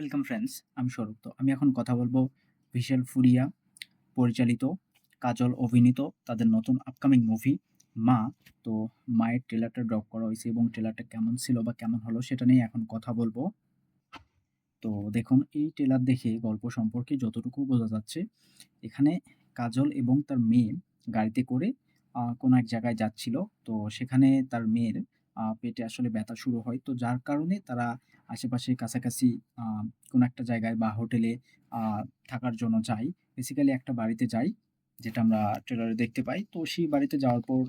Welcome friends আমি স্বরূপ তো। আমি এখন কথা বলব ভিশাল ফুরিয়া পরিচালিত, কাজল অভিনীত তাদের নতুন আপকামিং মুভি মা। তো মায়ের ট্রেলারটা ড্রপ করা হয়েছে এবং ট্রেলারটা কেমন ছিল বা কেমন হলো সেটা নিয়ে এখন কথা বলব। তো দেখুন, এই ট্রেলার দেখে গল্প সম্পর্কে যতটুকু বোঝা যাচ্ছে, এখানে কাজল এবং তার মেয়ে গাড়িতে করে কোনো এক জায়গায় যাচ্ছিল। তো সেখানে তার মেয়ের পেটে আসলে ব্যথা শুরু হয়। তো যার কারণে তারা আশেপাশে কাছাকাছি কোনো একটা জায়গায় বা হোটেলে থাকার জন্য যাই বেসিক্যালি একটা বাড়িতে যাই, যেটা আমরা ট্রেলারে দেখতে পাই। তো সেই বাড়িতে যাওয়ার পর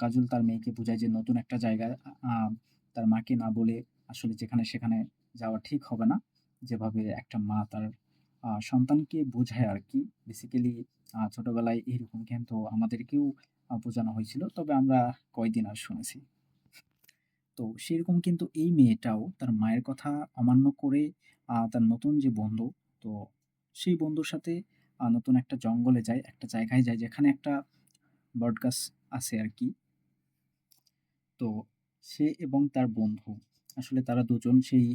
কাজল তার মেয়েকে বোঝায় যে নতুন একটা জায়গায় তার মাকে না বলে আসলে যেখানে সেখানে যাওয়া ঠিক হবে না। যেভাবে একটা মা তার সন্তানকে বোঝায় আর কি বেসিক্যালি ছোটবেলায় এইরকম কিন্তু আমাদেরকেও বোঝানো হয়েছিল। তবে আমরা কয়দিন আর শুনেছি। তো সেরকম কিন্তু এই মেয়েটাও তার মায়ের কথা অমান্য করে তার নতুন যে বন্ধু, তো সেই বন্ধুর সাথে নতুন একটা জঙ্গলে যায়, একটা জায়গায় যায়, যেখানে একটা বটগাছ আছে আর কি তো সে এবং তার বন্ধু, আসলে তারা দুজন সেই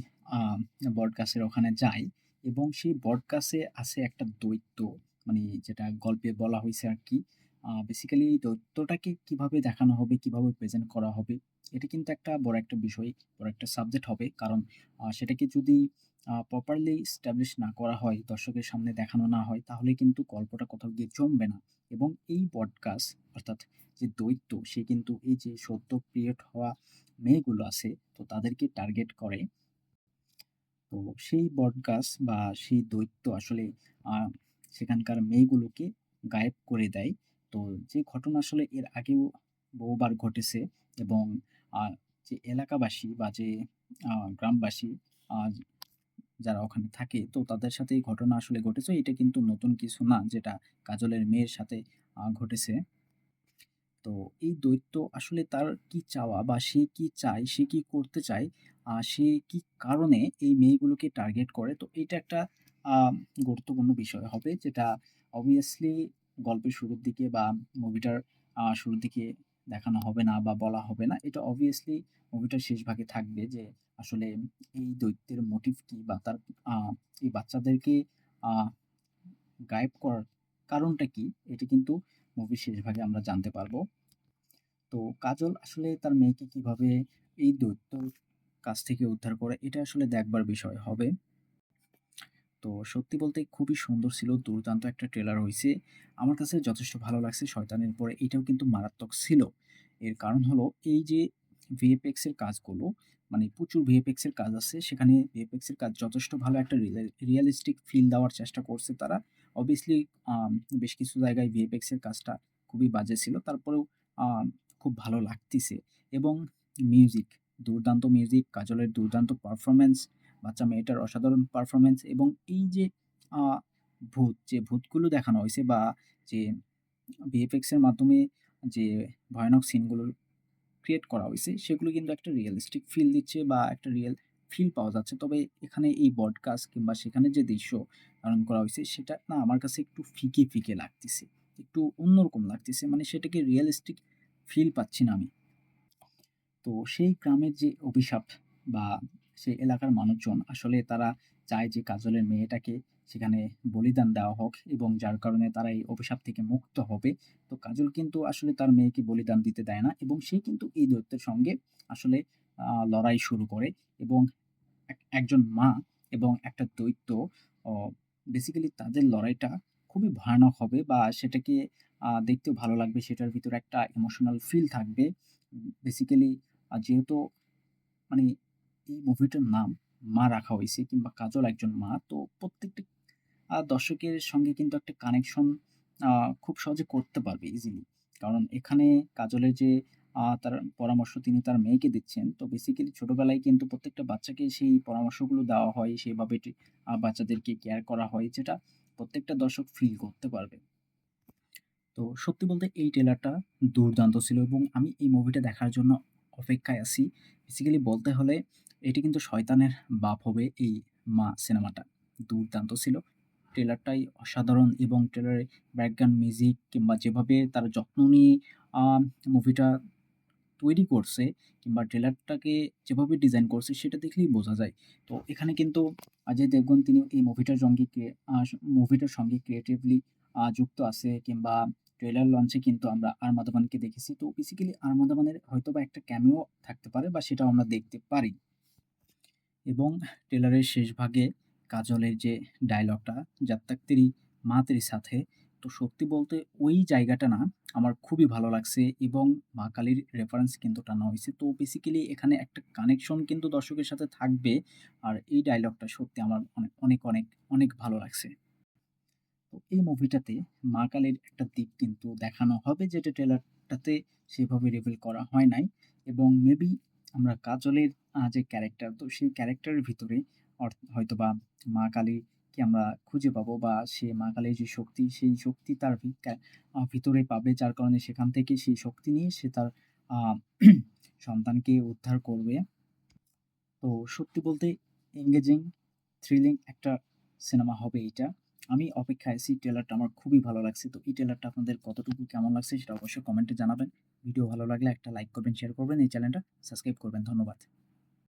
বটগাছের ওখানে যায় এবং সেই বটগাছে আছে একটা দৈত্য মানে যেটা গল্পে বলা হয়েছে আর কি বেসিক্যালি দৈত্যটাকে কীভাবে দেখানো হবে, কীভাবে প্রেজেন্ট করা হবে, এটা কিন্তু একটা বড় একটা বিষয়, বড় একটা সাবজেক্ট হবে। কারণ সেটাকে যদি প্রপারলি স্ট্যাবলিশ না করা হয়, দর্শকের সামনে দেখানো না হয়, তাহলে কিন্তু গল্পটা কোথাও গিয়ে জমবে না। এবং এই বটগাছ অর্থাৎ যে দৈত্য, সে কিন্তু এই যে সদ্য ক্রিয়েট হওয়া মেয়েগুলো আছে, তো তাদেরকে টার্গেট করে। তো সেই বটগাছ বা সেই দৈত্য আসলে সেখানকার মেয়েগুলোকে গায়েব করে দেয়। তো যে ঘটনা আসলে এর আগেও বহুবার ঘটেছে এবং যে এলাকাবাসী বা যে গ্রামবাসী যারা ওখানে থাকে তো তাদের সাথে এই ঘটনা আসলে ঘটেছে এটা কিন্তু নতুন কিছু না যেটা কাজলের মেয়ের সাথে ঘটেছে তো এই দৈত্য আসলে তার কি চাওয়া বা সে কি চায়, সে কি করতে চায়, সে কি কারণে এই মেয়েগুলোকে টার্গেট করে। তো এটা একটা গুরুত্বপূর্ণ বিষয় হবে যেটা obviously গল্পের শুরুর দিকে বা মুভিটার শুরুর দিকে দেখানো হবে না বা বলা হবে না। এটা অবভিয়াসলি মুভিটার শেষ ভাগে থাকবে যে আসলে এই দৈত্যের মোটিভ কি বা তার এই বাচ্চাদেরকে গায়েব করার কারণটা কি? এটা কিন্তু মুভির শেষ ভাগে আমরা জানতে পারব। তো কাজল আসলে তার মেয়েকে কীভাবে এই দৈত্যর কাছ থেকে উদ্ধার করে, এটা আসলে দেখবার বিষয় হবে। তো সত্যি বলতে খুবই সুন্দর ছিল। দুর্দান্ত একটা ট্রেলার হইছে। আমার কাছে যথেষ্ট ভালো লাগছে। শয়তানের পরে এটাও কিন্তু মারাত্মক ছিল। এর কারণ হলো এই যে এর কাজগুলো মানে প্রচুর এর কাজ আছে। সেখানে এর কাজ যথেষ্ট ভালো একটা রিয়া রিয়ালিস্টিক ফিল দেওয়ার চেষ্টা করছে তারা। অবভিয়াসলি বেশ কিছু জায়গায় এর কাজটা খুবই বাজে ছিল। তারপরেও খুব ভালো লাগতেছে এবং মিউজিক, দুর্দান্ত মিউজিক, কাজলের দুর্দান্ত পারফরম্যান্স, বাচ্চা মেয়েটার অসাধারণ পারফরম্যান্স এবং এই যে ভূত, যে ভূতগুলো দেখানো হয়েছে বা যে এর মাধ্যমে যে ভয়ানক সিনগুলো ক্রিয়েট করা হয়েছে সেগুলো কিন্তু একটা রিয়ালিস্টিক ফিল দিচ্ছে বা একটা রিয়েল ফিল পাওয়া যাচ্ছে। তবে এখানে এই বডকাস্ট কিংবা সেখানে যে দৃশ্য ধারণ করা হয়েছে সেটা না আমার কাছে একটু ফিকে, ফিকে লাগতেছে একটু অন্যরকম লাগতেছে মানে সেটাকে রিয়েলিস্টিক ফিল পাচ্ছি না আমি। তো সেই গ্রামের যে অভিশাপ বা সেই এলাকার মানুষজন আসলে তারা চায় যে কাজলের মেয়েটাকে সেখানে বলিদান দেওয়া হোক এবং যার কারণে তারা এই অভিশাপ থেকে মুক্ত হবে। তো কাজল কিন্তু আসলে তার মেয়েকে বলিদান দিতে দেয় না এবং সে কিন্তু এই দৈত্যের সঙ্গে আসলে লড়াই শুরু করে এবং এক, একজন মা এবং একটা দৈত্য বেসিক্যালি তাদের লড়াইটা খুবই ভয়ানক হবে বা সেটাকে দেখতেও ভালো লাগবে। সেটার ভিতরে একটা ইমোশনাল ফিল থাকবে। বেসিক্যালি যেহেতু মানে এই মুভিটার নাম 'মা' রাখা হয়েছে কিংবা কাজল একজন মা। তো প্রত্যেকটা দর্শকের সঙ্গে কিন্তু একটা কানেকশন খুব সহজে করতে পারবে ইজিলি। কারণ এখানে কাজলের যে তার পরামর্শ তিনি তার মেয়েকে দিচ্ছেন। তো বেসিক্যালি ছোটবেলায় কিন্তু প্রত্যেকটা বাচ্চাকে সেই পরামর্শগুলো দেওয়া হয়। সেভাবে বাচ্চাদেরকে কেয়ার করা হয়, যেটা প্রত্যেকটা দর্শক ফিল করতে পারবে। তো সত্যি বলতে এই ট্রেলারটা দুর্দান্ত ছিল এবং আমি এই মুভিটা দেখার জন্য অপেক্ষায় আছি। বেসিক্যালি বলতে হলে এটি কিন্তু শয়তানের বাপ হবে এই 'মা' সিনেমাটা। দুর্দান্ত ছিল। ট্রেলারটাই অসাধারণ এবং ট্রেলারে ব্যাকগ্রাউন্ড মিউজিক কিংবা যেভাবে তারা যত্ন নিয়ে মুভিটা তৈরি করছে কিংবা ট্রেলারটাকে যেভাবে ডিজাইন করছে সেটা দেখলেই বোঝা যায়। তো এখানে কিন্তু অজয় দেবগন তিনি এই মুভিটার সঙ্গে মুভিটার সঙ্গে ক্রিয়েটিভলি যুক্ত আছে কিংবা ট্রেলার লঞ্চে কিন্তু আমরা আর মাধবনকে দেখেছি। তো বেসিক্যালি আর মাদাবানের হয়তো বা একটা ক্যামিও থাকতে পারে বা সেটাও আমরা দেখতে পারি। এবং ট্রেলারের শেষ ভাগে কাজলের যে ডায়লগটা যাব তাক মা সাথে, তো সত্যি বলতে ওই জায়গাটা না আমার খুবই ভালো লাগছে এবং মা কালীর রেফারেন্স কিন্তু টানা হয়েছে। তো বেসিক্যালি এখানে একটা কানেকশন কিন্তু দর্শকের সাথে থাকবে আর এই ডায়লগটা সত্যি আমার অনেক অনেক অনেক অনেক ভালো লাগছে। তো এই মুভিটাতে মা কালীর একটা দিক কিন্তু দেখানো হবে যেটা ট্রেলারটাতে সেভাবে রিভিল করা হয় নাই এবং মেবি আমরা কাজলের যে ক্যারেক্টার তো সেই ক্যারেক্টারের ভিতরে অর হয়তোবা মা কালীকে আমরা খুঁজে পাবো বা সে মা কালীর যে শক্তি সেই শক্তি তার ভিতরে পাবে যার কারণে সেখান থেকে সেই শক্তি নিয়ে সে তার সন্তানকে উদ্ধার করবে। তো সত্যি বলতে এনগেজিং, থ্রিলিং একটা সিনেমা হবে এটা আমি অপেক্ষায় আছি। ট্রেলারটা আমার খুবই ভালো লাগছে। তো এই ট্রেলারটা আপনাদের কতটুকু কেমন লাগছে সেটা অবশ্যই কমেন্টে জানাবেন। ভিডিও ভালো লাগলে একটা লাইক করবেন, শেয়ার করবেন, এই চ্যানেলটা সাবস্ক্রাইব করবেন। ধন্যবাদ।